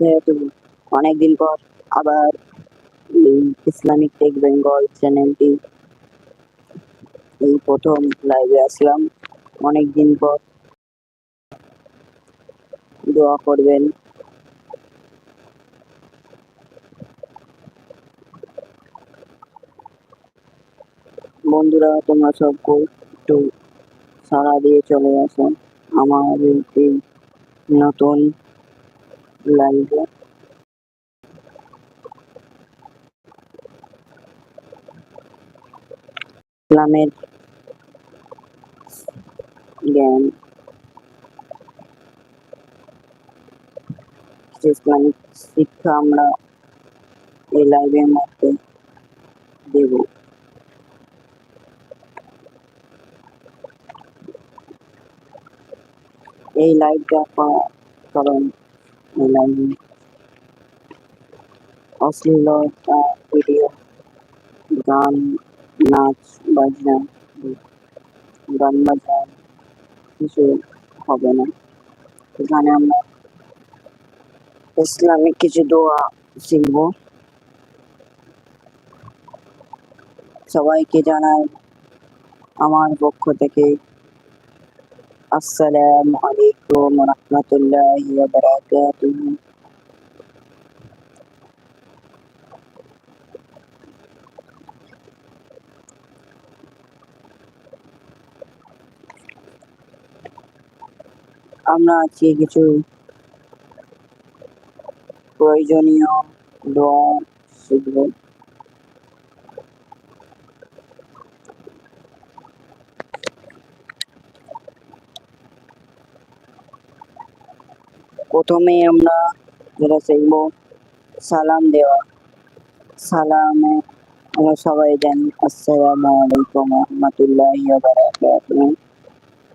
বারাকাতুহু অনেকদিন পর আবার ইসলামিক টেক বেঙ্গল চ্যানেলটি এই প্রথম লাইভে আসলাম। অনেকদিন পর দোয়া করবেন। বন্ধুরা, তোমরা সব একটু সাড়া দিয়ে চলে আসো। আমার এই নতুন লাইভে ইসলামের জ্ঞান ইসলামিক শিক্ষা আমরা এই লাইভের মধ্যে দেব এই লাইভটা কারণ এই লাইভে অশ্লীলতা ভিডিও গান নাচ বাজনা গান বাজনা কিছু হবে না এখানে আমরা ইসলামিক কিছু দোয়া শিখব সবাইকে জানাই আমার পক্ষ থেকে আসসালামু আলাইকুম রহমতুল্লাহি ওয়া বারাকাতুহু আমরা আজকে কিছু প্রয়োজনীয় দোয়া শিখব। প্রথমে আমরা যেটা শিখব সালাম দেওয়া। সালামে আমরা সবাই জানি, আসসালামু আলাইকুম রহমতুল্লাহি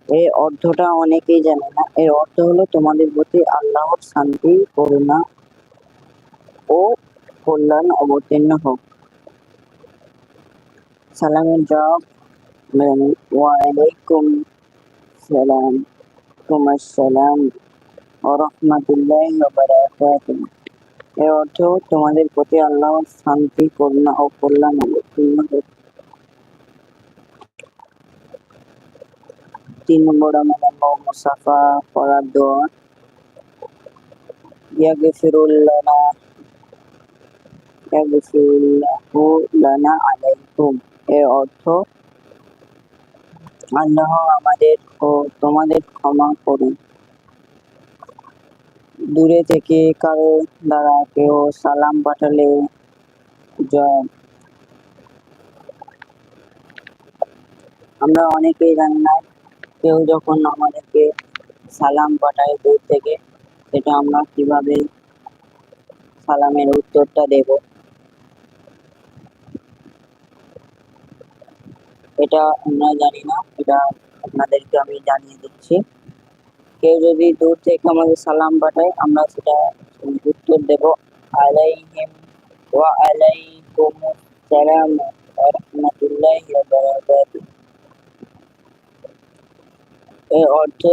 এর অর্থটা অনেকেই জানে না। এর অর্থ হলো তোমাদের প্রতি আল্লাহর শান্তি, করুণা ও কল্যাণ অবতীর্ণ হোক। সালামের জবাব ওয়ালাইকুম সালাম। তোমার সালাম ও বারাকাতুহু। এর অর্থ, তোমাদের প্রতি আল্লাহর শান্তি, করুণা ও কল্যাণ তিন নম্বর আমাদের মুসাফা করার দোয়া। ইয়াগফিরুল্লাহু লানা আলাইকুম। অর্থ, আল্লাহ আমাদের ও তোমাদের ক্ষমা করুন। দূরে থেকে কারও দ্বারা কেউ সালাম পাঠালে আমরা অনেকেই জানি না, কেউ যখন আমাদেরকে সালাম পাঠায় দূর থেকে, সেটা আমরা কীভাবে সালামের উত্তরটা দেব? এটা আমরা জানি না, এটা আপনাদেরকে আমি জানিয়ে দিচ্ছি। কেউ যদি দূর থেকে আমাদের সালাম পাঠায়, আমরা সেটা উত্তর দেব। আলাইহিম ওয়া আলাইকুম সালাম ওয়া রাহমাতুল্লাহি ওয়া এর অর্থ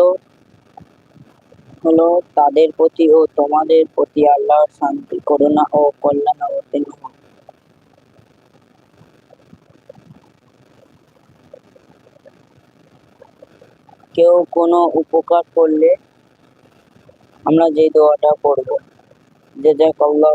হলো, তাদের প্রতি ও তোমাদের প্রতি আল্লাহর শান্তি, করুণা ও কল্যাণ অবতীর্ণ হোক কেউ কোনো উপকার করলে আমরা যে দোয়াটা করব। যে যাক আল্লাহ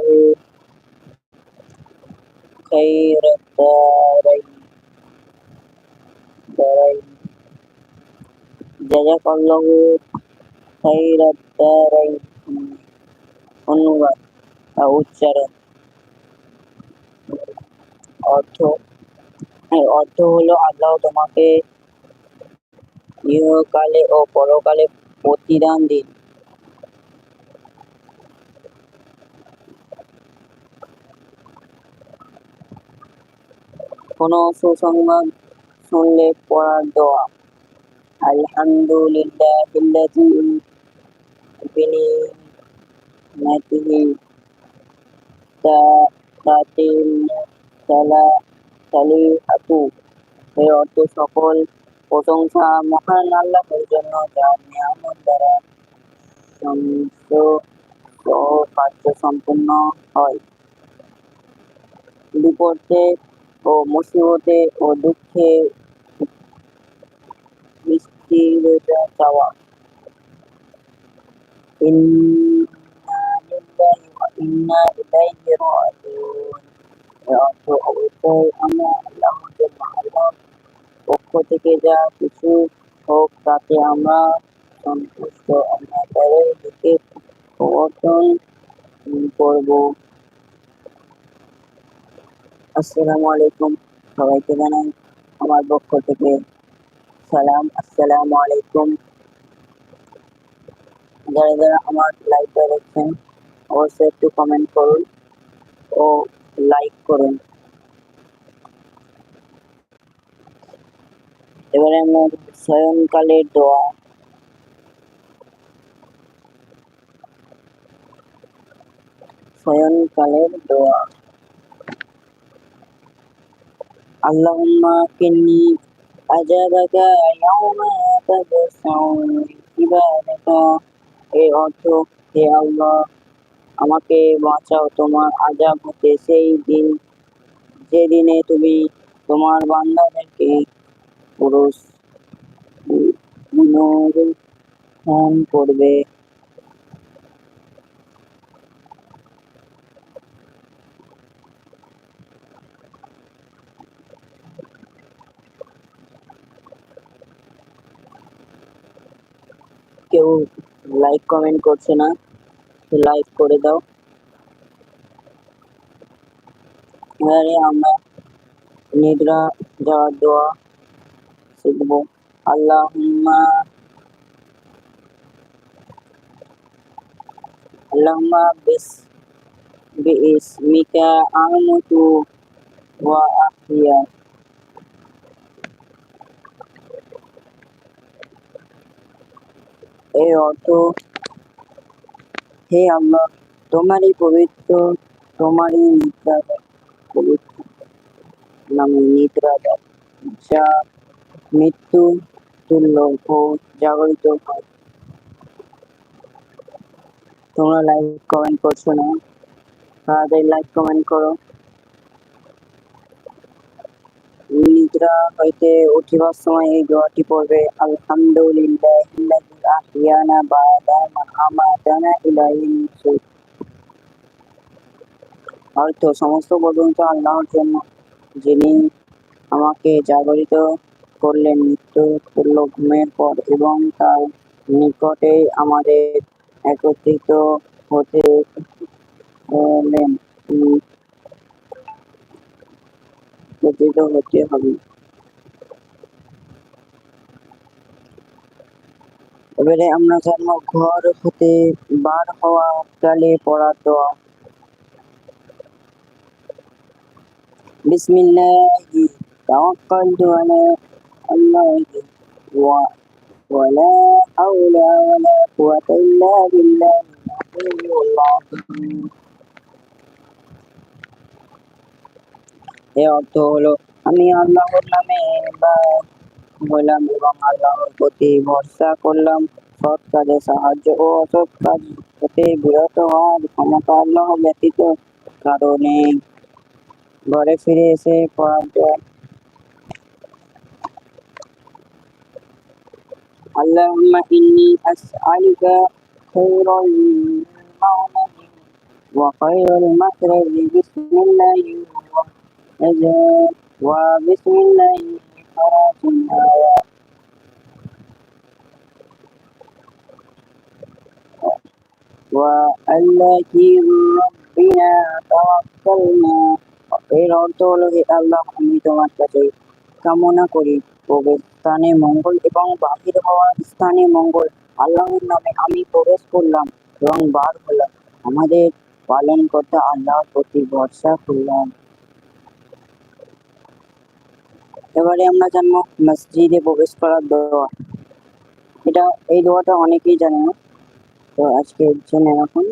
অনুবাদ বা উচ্চারণ। অর্থ অর্থ হলো আল্লাহ তোমাকে ইহকালে ও পরকালে প্রতিদান দিন। কোনো সুসংবাদ শুনলে পড়ার দোয়া। আলহামদুলিল্লাহ বিনিমাতিহি তাতিম সালা সালিহাতু এর অর্থ সকল প্রশংসা মহান আল্লাহর জন্য যার নিয়ামত দ্বারা সমস্ত ও কার্য সম্পূর্ণ হয়। বিপদে ও মুসিবতে ও দুঃখে স্থিরতা চাওয়া। ইন্না ইলাইহি রাজিউন। অর্থ অবশ্যই আল্লাহর জন্য আল্লাহর পক্ষ থেকে যা কিছু হোক, তাতে আমরা সন্তুষ্ট। আমরা তাদের দিকে প্রবর্তন করব। আসসালামু আলাইকুম। সবাইকে জানাই আমার পক্ষ থেকে সালাম। আসসালামু আলাইকুম। যারা যারা আমার লাইভটা দেখছেন, অবশ্যই একটু কমেন্ট করুন ও লাইক করুন। এবারে আমরা শয়নকালের দোয়া শয়নকালের দোয়া আল্লাহুম্মা কিন্নি আজাবাকা ইয়াউমা তাবসাউ ইবাদাকা এর অর্থ হে আল্লাহ আমাকে বাঁচাও তোমার আজাব হতে সেই দিন যেদিনে তুমি তোমার বান্দাদেরকে পুরুষ পুনরুত্থান করবে। কেউ লাইক কমেন্ট করছে না লাইক করে দাও। এবারে আমরা নিদ্রা যাওয়ার দোয়া শিখব আল্লাহুম্মা আল্লাহুম্মা বিস বিসমিকা আমুতু ওয়া আহইয়া এর অর্থ হে আল্লাহ তোমারই পবিত্র তোমারই নিদ্রা পবিত্র নামে নিদ্রা দেয় যা মৃত্যু তুল্য ও জাগরিত হয়। তোমরা লাইক কমেন্ট করছ না? তাড়াতাড়ি লাইক কমেন্ট করো। নিদ্রা হইতে উঠিবার সময় এই দোয়াটি পড়বে, আলহামদুলিল্লাহ অর্থ, সমস্ত পর্যন্ত আল্লাহর জন্য, যিনি আমাকে জাগরিত করলেন মৃত্যু তুল্য ঘুমের পর এবং তার নিকটে আমাদের একত্রিত হতে হলেন। একত্রিত হতে হবে। এবারে আমরা জানব ঘর হতে বার হওয়া কালে পড়ার দোয়া বিসমিল্লাহি, তাওয়াক্কালতু আলা আল্লাহি ওয়া ولا حول ولا قوة إلا بالله العلي العظيم এর অর্থ হলো আমি আল্লাহর নামে বা হলাম এবং আল্লাহর প্রতি ভরসা করলাম সৎ কাজে সাহায্য ও অসৎ কাজ হতে বিরত হওয়ার ক্ষমতা আল্লাহ ব্যতীত কারণে ঘরে ফিরে এসে পড়ার اللهم إني أسألك خير المولد وخير المخرج بسم الله ونجاة وبسم الله فرات الآيات والتي ربنا توكلنا. وإلى رسوله اللهم توكلنا কামনা করি। প্রবেশ স্থানে মঙ্গল এবং বাহির হওয়ার স্থানে মঙ্গল। আল্লাহর নামে আমি প্রবেশ করলাম এবং বার হলাম। আমাদের পালন করতে আল্লাহর প্রতি ভরসা করলাম। এবারে আমরা জানব মসজিদে প্রবেশ করার দোয়া। এটা, এই দোয়াটা অনেকেই জানে না। তো আজকে জেনে রাখুন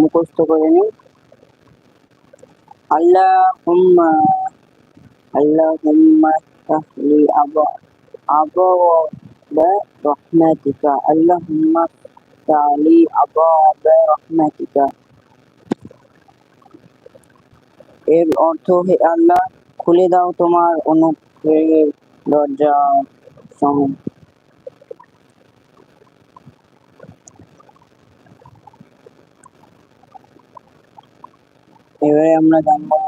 মুখস্থ করে নিন। আল্লাহ আল্লাহ لأبواب رحمتك اللهم افتح لي أبواب رحمتك এর অর্থ হে আল্লাহ খুলে দাও তোমার অনুগ্রহের দরজা সমূহ এবারে আমরা জানবো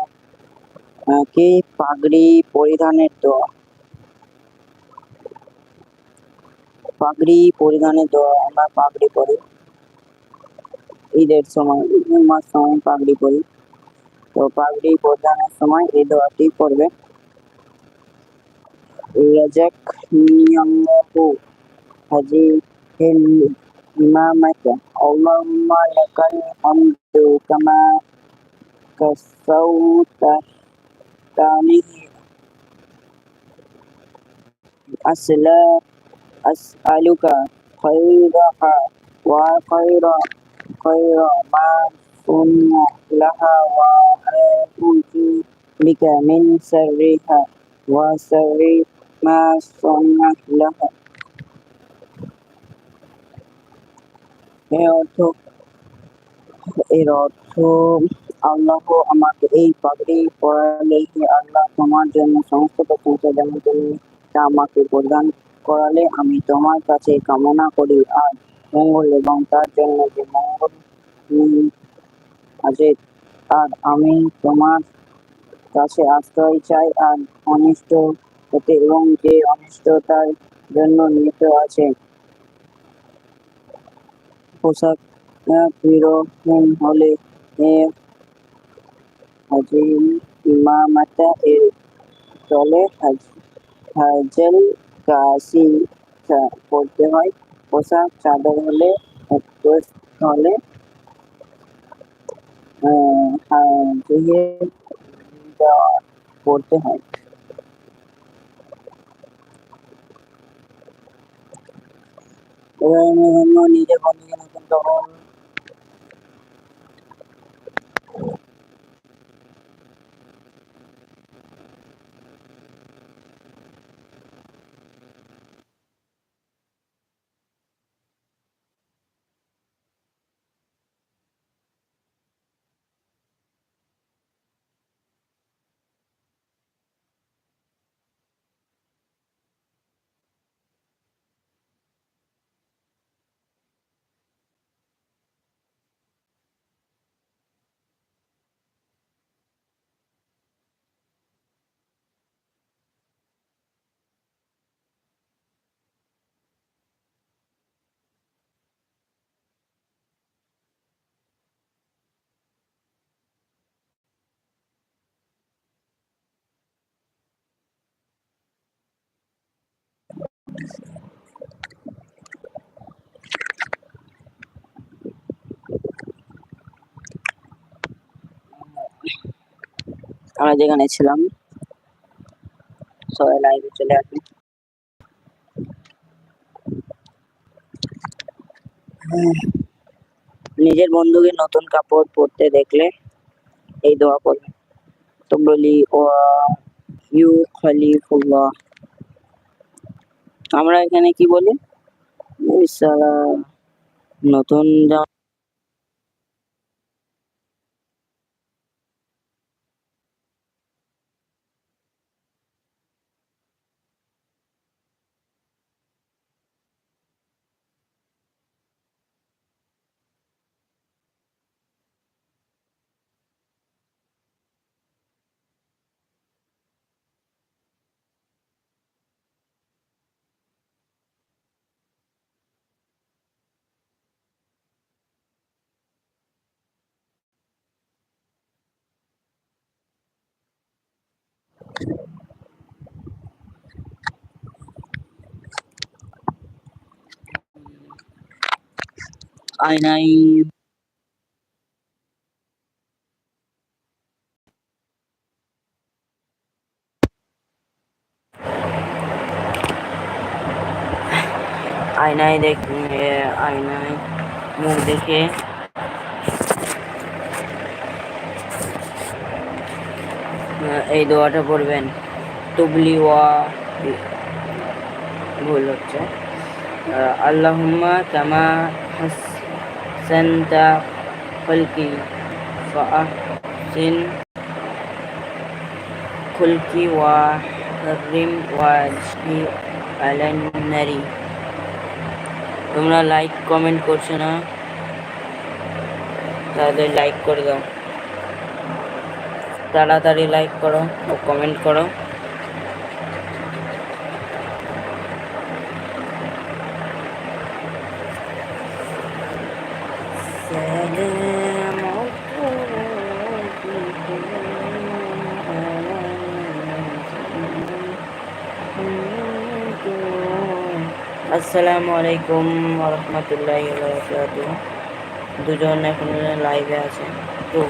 কি পাগড়ি পরিধানের দোয়া। পাগড়ি পরিধানের দোয়া, আমরা পাগড়ি পরি। ঈদের সময়, ঈদের মাস সময় পাগড়ি পরি। তো পাগড়ি পরিধানের সময় এই দোয়াটি পড়বে। রজক নিয়মহু হাজি ইমামাকে আল্লাহুম্মা লাকাল হামদু কামা কাসাউতা التعليم أسلا أسألك خيرها وخير خير ما كنا لها وأعوذ بك من سرها وسر ما صنعت لها เออทุกเออทุก আল্লাহ আমাকে এই পাগড়ি পরালে আল্লাহ তোমার জন্য সমস্ত তা আমাকে প্রদান করালে আমি তোমার কাছে কামনা করি। আর মঙ্গল এবং তার জন্য যে মঙ্গল আছে, আর আমি তোমার কাছে আশ্রয় চাই আর অনিষ্ট হতে এবং যে অনিষ্টতার জন্য নিহিত আছে। পোশাক হলে এ হাজিম ইমামাতা এর হাজ, হাজল কাশি পড়তে হয়। পোশাক চাদর হলে হলে পড়তে হয়। এবার আমি অন্য আমরা যেখানে ছিলাম, সবাই লাইভে চলে আসবে। নিজের বন্ধুকে নতুন কাপড় পরতে দেখলে এই দোয়া করবে। তো বলি ও ইউ খলিফুল্লাহ। আমরা এখানে কি বলি? সারা নতুন আয়নাই আয়নায় দেখ আয়নায় মুখ দেখে। এই দোয়াটা পড়বেন। তুবলি ওয়া। ভুল হচ্ছে। আল্লাহুম্মা কামা হাসানতা খলকি ফাআহসিন খুলকি ওয়া রিম ওয়াজহি আলান্নারি তোমরা লাইক কমেন্ট করছ না? তাহলে লাইক করে দাও। তাড়াতাড়ি লাইক করো ও কমেন্ট করো। আসসালামু আলাইকুম রহমতুল্লাহ দুজন এখন লাইভে আছে। তো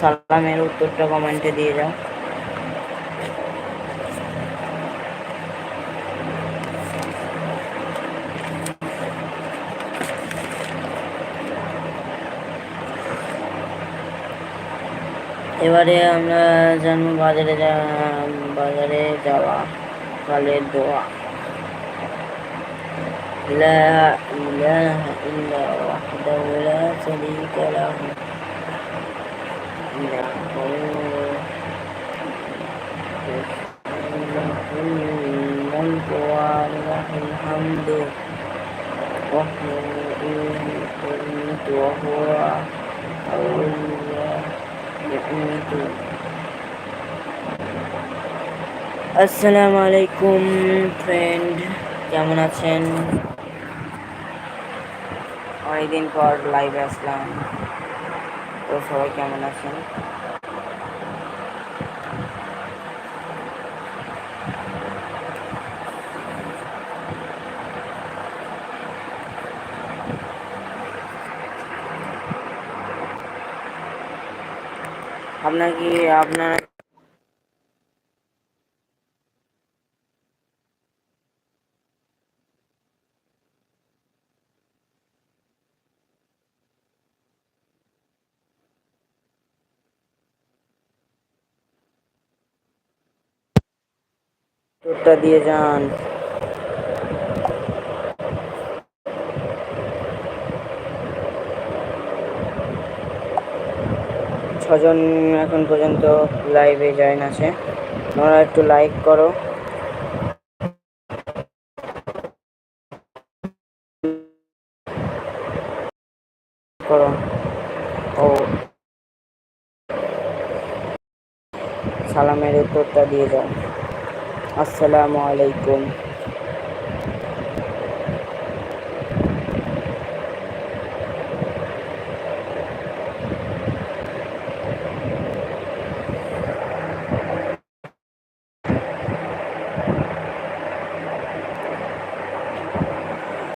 সালামের উত্তরটা কমেন্টে দিয়ে যাও এবারে আমরা জানব বাজারে বাজারে যাওয়া কালের দোয়া। لا إله إلا وحده لا شريك له له الملك وله الحمد وهو إليه يميت وهو أولياء يميت আসসালামু আলাইকুম ফ্রেন্ড কেমন আছেন অনেকদিন পর লাইভে আসলাম। তো সবাই কেমন আছেন? আপনার কি আপনার উত্তরটা দিয়ে যান। ছজন এখন পর্যন্ত লাইভে জয়েন আছে। তোমরা একটু লাইক করো। করো। ও। সালামের উত্তরটা দিয়ে যাও। আসসালামু আলাইকুম।